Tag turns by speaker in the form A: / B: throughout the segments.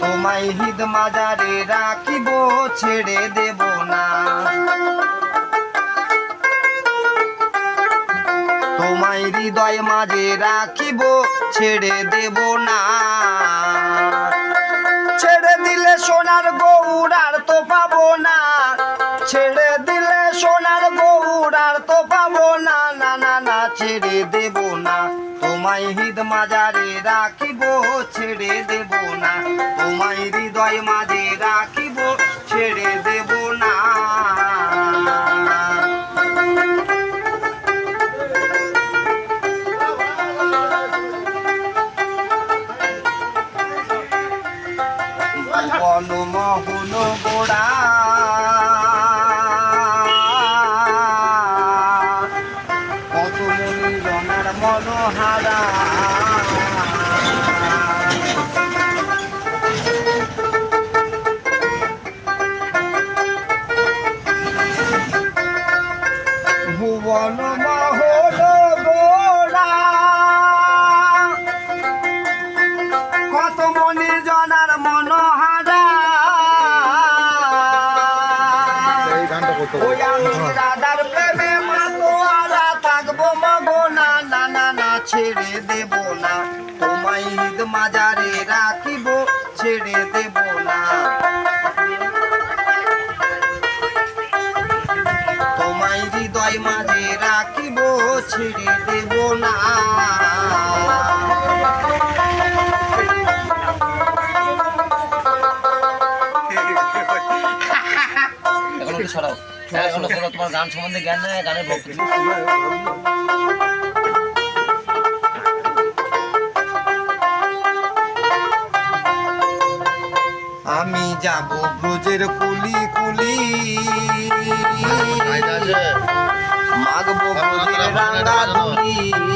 A: তোমায় হিদ মাজারে রাখিব ছেড়ে দেব না। তোমায় হৃদয় মাঝে রাখিব ছেড়ে দেব না। ছেড়ে দিলে সোনার গৌর আর তো পাবো না। ছেড়ে দিলে সোনার হৃদ মাজারে রাখিব, ছেড়ে দেব না। তোমায় হৃদয় মাঝে রাখিব, ছেড়ে দেব না। বন মোহন গোড়া। মনোহারা। ভুবন মোহন গোড়া। কত মনি জনার মনোহারা। ওই রাধার প্রেমে ছেড়ে দেব না। তোমায় ঈদ মাজারে রাখিব, ছেড়ে দেব না। তোমায় হৃদয় মাঝে রাখিব, ছেড়ে দেব না।
B: এখন হ্যাঁ তোমার গান সম্বন্ধে জ্ঞান নেই, গানের ভক্তি।
A: আমি যাব ব্রজের কুলি কুলি মাগব ব্রজের রাঙা ধুলি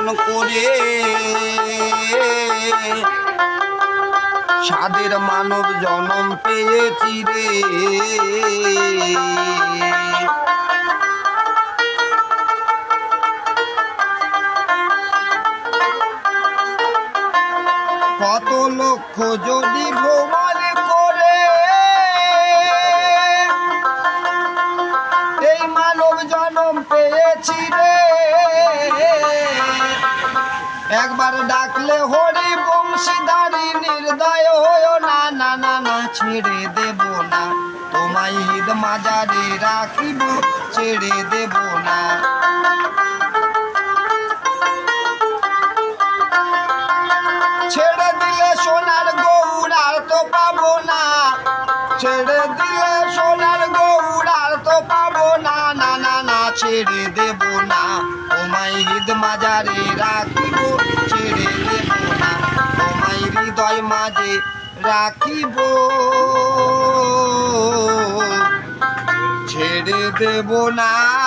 A: ভ্রমণ করে। সাদের মানব জনম পেয়েছি রে। কত লক্ষ যদি ভ্রমণ মানব জনম পেয়েছি রে। একবার ডাকলে হরি বংশীধারী নির্দয় না না না না, ছেড়ে দেব না। তোমায় ঈদ মাজারে রাখিব, ছেড়ে দেব না। ছেড়ে দিলে সোনার গৌর আর তো পাবো না। ছেড়ে দিলে সোনার গৌর আর তো পাবো না না না না, ছেড়ে দেব না। তোমায় হৃদ মাজারে রাখিব, ছেড়ে দেব না। তোমায় হৃদয় মাঝে রাখিব। ছেড়ে দেব না।